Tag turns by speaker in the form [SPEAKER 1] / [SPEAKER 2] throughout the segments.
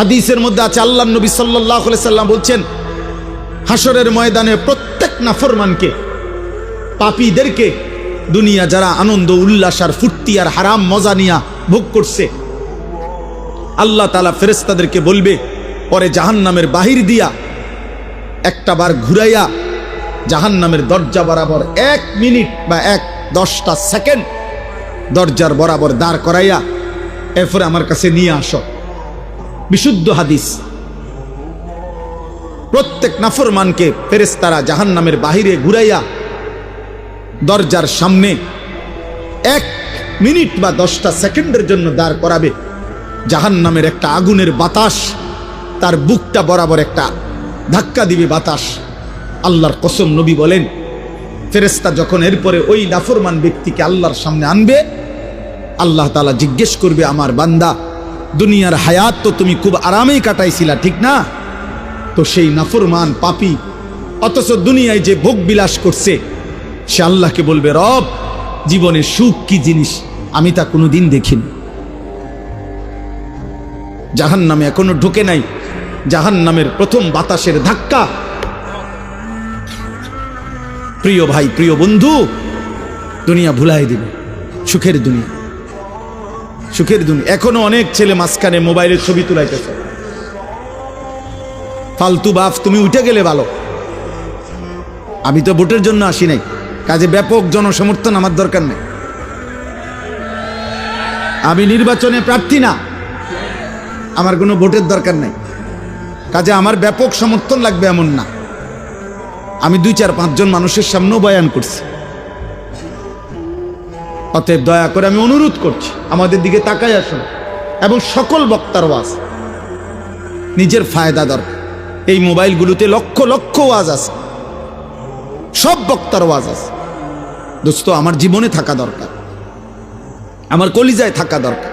[SPEAKER 1] হাদিসের মধ্যে আছে, আল্লাহ নবী সাল্লাহ সাল্লাম বলছেন হাসরের ময়দানে প্রত্যেক নাফরমানকে, পাপীদেরকে দুনিয়া যারা আনন্দ, উল্লাস আর ফুর্তি আর হারাম মজা নিয়া ভোগ করছে, আল্লাহ তালা ফেরেস্তাদেরকে বলবে, পরে জাহান্নামের বাহির দিয়া একটা বার ঘুরাইয়া জাহান্নামের দরজা বরাবর এক মিনিট বা এক দশটা সেকেন্ড দরজার বরাবর দাঁড় করাইয়া, এরপরে আমার কাছে নিয়ে আসো। বিশুদ্ধ হাদিস। প্রত্যেক নাফরমানকে ফেরেস্তারা জাহান্নামের বাহিরে ঘুরাইয়া দরজার সামনে এক মিনিট বা দশটা সেকেন্ডের জন্য দাঁড় করাবে। জাহান্নামের একটা আগুনের বাতাস, তার বুকটা বরাবর একটা ধাক্কা দিবে বাতাস। আল্লাহর কসম নবী বলেন ফেরেস্তা যখন এরপরে ওই নাফরমান ব্যক্তিকে আল্লাহর সামনে আনবে, আল্লাহ তালা জিজ্ঞেস করবে, আমার বান্দা দুনিয়ার হায়াত তো তুমি খুব আরামেই কাটাইছিলা, ঠিক না? তো সেই নাফরমান পাপি, অথচ দুনিয়ায় যে ভোগ বিলাস করছে, সে আল্লাহকে বলবে, রব, জীবনের সুখ কি জিনিস? আমি তা কোনোদিন দেখিনি। জাহান নামে এখনও ঢুকে নাই জাহান নামের প্রথম বাতাসের ধাক্কা। প্রিয় ভাই, প্রিয় বন্ধু, দুনিয়া ভুলাই দিবে, সুখের দুনিয়া। সুখের দুনিয়া। এখনও অনেক ছেলে মাঝখানে মোবাইলের ছবি তুলাইতেছে। ফালতু বাফ, তুমি উঠে গেলে ভালো। আমি তো ভোটের জন্য আসি নাই। কাজে ব্যাপক জনসমর্থন আমার দরকার নেই। আমি নির্বাচনে প্রার্থী না। আমার কোনো ভোটের দরকার নেই। কাজে আমার ব্যাপক সমর্থন লাগবে এমন না। আমি দুই চার পাঁচজন মানুষের সামনেও বয়ান করছি। অতএব দয়া করে আমি অনুরোধ করছি, আমাদের দিকে তাকাই আসুন এবং সকল বক্তার ওয়াজ, নিজের ফায়দা দরকার এই মোবাইলগুলোতে লক্ষ লক্ষ ওয়াজ আছে, সব বক্তার ওয়াজ আছে। দোস্ত, আমার জীবনে থাকা দরকার, আমার কলিজায় থাকা দরকার,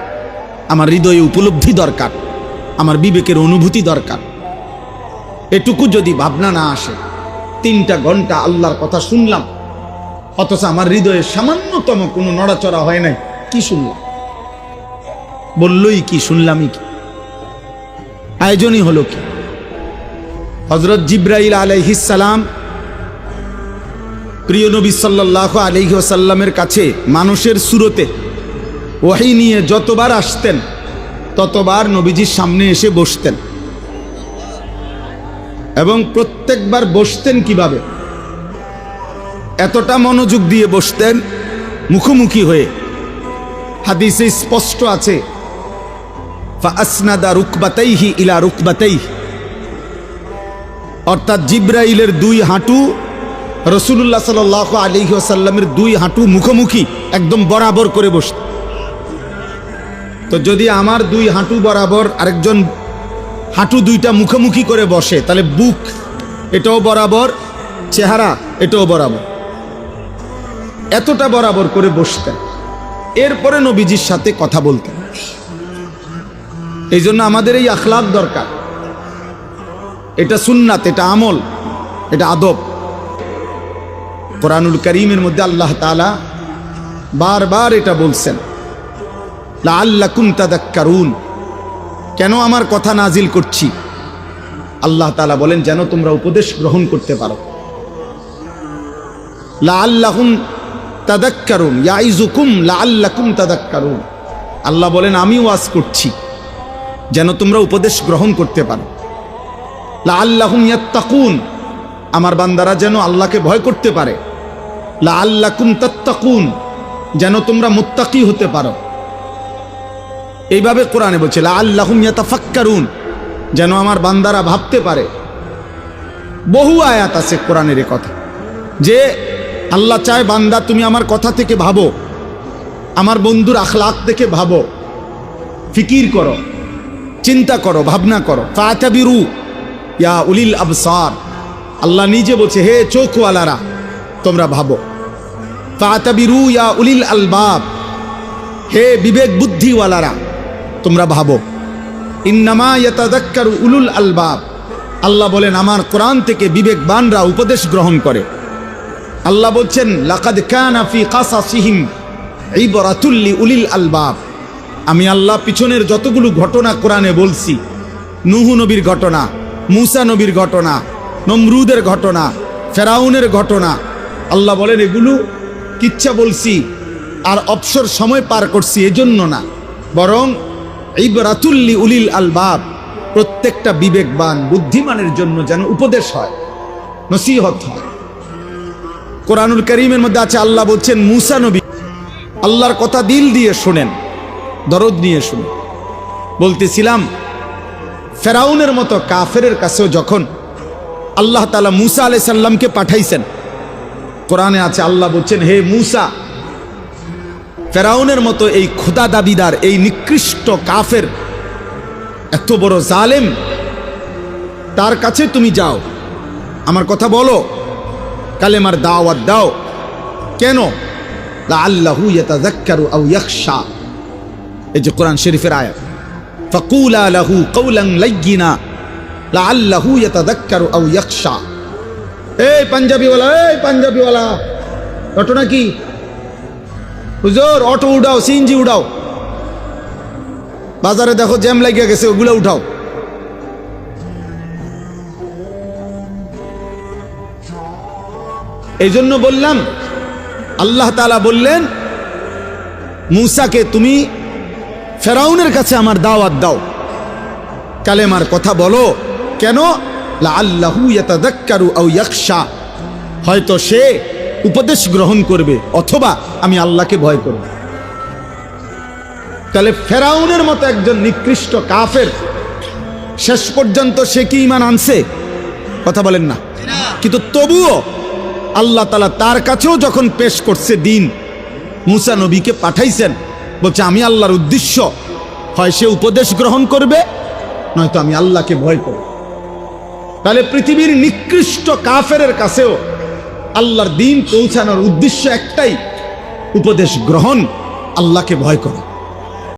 [SPEAKER 1] আমার হৃদয়ে উপলব্ধি দরকার, আমার বিবেকের অনুভূতি দরকার। এটুকু যদি ভাবনা না আসে, তিনটা ঘণ্টা আল্লাহর কথা শুনলাম অথচ আমার হৃদয়ে সামান্যতম কোনো নড়াচড়া হয় নাই। কি শুনলাম? বললই কি, শুনলামই কি? আয়োজনই হলো কি? হজরত জিব্রাইল আলাইহিসালাম প্রিয় নবী সাল্লাহ আলহি আসাল্লামের কাছে মানুষের সুরতে ওয়াহি নিয়ে যতবার আসতেন, ততবার নবীজির সামনে এসে বসতেন। এবং প্রত্যেকবার বসতেন কীভাবে? এতটা মনোযোগ দিয়ে বসতেন মুখোমুখি হয়ে। হাদিসে স্পষ্ট আছে ফাসনাদা রুকবাতাইহি ইলা রুকবাতাইহি। অর্থাৎ জিব্রাইলের দুই হাঁটু রসুল্লাহ সাল আলিহি আসাল্লামের দুই হাঁটু মুখোমুখি, একদম বরাবর করে বসত। তো যদি আমার দুই হাঁটু বরাবর আরেকজন হাঁটু দুইটা মুখোমুখি করে বসে, তাহলে বুক এটাও বরাবর, চেহারা এটাও বরাবর। এতটা বরাবর করে বসতেন। এরপরে নবীজির সাথে কথা বলতেন। এই জন্য আমাদের এই আখলাক দরকার। এটা সুন্নাত, এটা আমল, এটা আদব। কোরআনুল করিমের মধ্যে আল্লাহ তালা বারবার এটা বলছেন লাল্লাকুম তাদাক্কারুন। কেন আমার কথা নাজিল করছি? আল্লাহ তালা বলেন, যেন তোমরা উপদেশ গ্রহণ করতে পারো। লাল্লাহুম তাদাক্কারুন ইয়াইজুকুম লাল্লাকুম তাদাক্কারুন। আল্লাহ বলেন আমি ওয়াজ করছি, যেন তোমরা উপদেশ গ্রহণ করতে পারো। লাল্লাহুম ইয়াত্তাকুন, আমার বান্দারা যেন আল্লাহকে ভয় করতে পারে। লা আল্লাকুম তাত্তাকুন, যেন তোমরা মুত্তাকি হতে পারো। এইভাবে কোরআনে বলছে লা আল্লাহুম ইয়াতাফাক্কারুন, যেন আমার বান্দারা ভাবতে পারে। বহু আয়াত আছে কোরআনের কথা, যে আল্লাহ চায় বান্দা তুমি আমার কথা থেকে ভাবো। আমার বন্ধুর আখলাক থেকে ভাবো। ফিকির করো। চিন্তা করো, ভাবনা করো। ফাতাবিরু ইয়া উলিল আবসার। আল্লাহ নিজে বলছে, হে চোখওয়ালারা, তোমরা ভাবো। ফাতাবিরু ইয়া উলিল আলবাব। হে বিবেক বুদ্ধিওয়ালারা, তোমরা ভাবো। ইন্নামা ইয়াতাদাক্কারু উলুল আলবাব। আল্লাহ বলেন, আমার কোরআন থেকে বিবেকবানরা উপদেশ গ্রহণ করে। আল্লাহ বলছেন, লাকাদ কানা ফি কাসাসিহিম ইবরাতুল লিউলিল আলবাব। আমি আল্লাহ পিছনের যতগুলো ঘটনা কোরআনে বলছি, নুহু নবীর ঘটনা, মুসা নবীর ঘটনা, নমরুদের ঘটনা, ফেরাউনের ঘটনা, আল্লাহ বলেন, এগুলো কিচ্ছা বলছি আর অবসর সময় পার করছি এজন্য না। বরং ইবরাতুল্লি উলিল আলবাব প্রত্যেকটা বিবেকবান, বুদ্ধিমানের জন্য যেন উপদেশ হয়, নসিহত হয়। কোরআনুল করিমের মধ্যে আছে, আল্লাহ বলছেন, মুসা নবী, আল্লাহর কথা দিল দিয়ে শোনেন, দরদ নিয়ে শুনেন। বলতেছিলাম, ফেরাউনের মতো কাফেরের কাছেও যখন আল্লাহ তালা মুসা আলাই সাল্লামকে পাঠাইছেন, কোরআনে আছে, আল্লাহ বলছেন, হে মুসা, ফেরাউনের মতো এই খোদা দাবিদার, এই নিকৃষ্ট কাফের, এত বড় জালেম, তার কাছে তুমি যাও। আমার কথা বলো কালেমার দাওয়াত দাও। কেন? আল্লাহু ইয়াতাযাক্কারু আও ইয়াখশা। এই যে কোরআন শরীফের আয়াত। ফাকুলা লাহু কওলান লাইয়িনা। লাআল্লাহু ইয়াতাযাক্কারু আও ইয়াখশা। এই পাঞ্জাবিওয়ালা এই পাঞ্জাবিওয়ালা। অটো নাকি? হুজুর, অটো উঠাও, সিএনজি উঠাও। বাজারে দেখো জ্যাম লাগিয়ে গেছে, ওগুলো উঠাও। এই জন্য বললাম, আল্লাহ তালা বললেন, মুসাকে তুমি ফেরাউনের কাছে আমার দাওয়াত দাও। কালেমার কথা বলো, কেন? আল্লাহু হয়তো সে উপদেশ গ্রহণ করবে, অথবা আমি আল্লাহকে ভয় করব। তাহলে ফেরাউনের মতো একজন নিকৃষ্ট কাফের, শেষ পর্যন্ত সে কি ইমান আনছে? কথা বলেন না। কিন্তু তবুও আল্লাহ তালা তার কাছেও যখন পেশ করছে দিন, মুসা নবীকে পাঠাইছেন, বলছে, আমি আল্লাহর উদ্দেশ্য, হয় সে উপদেশ গ্রহণ করবে, নয়তো আমি আল্লাহকে ভয় করব। তাহলে পৃথিবীর নিকৃষ্ট কাফেরের কাছেও আল্লাহর দিন পৌঁছানোর উদ্দেশ্য একটাই, উপদেশ গ্রহণ, আল্লাহকে ভয় করা।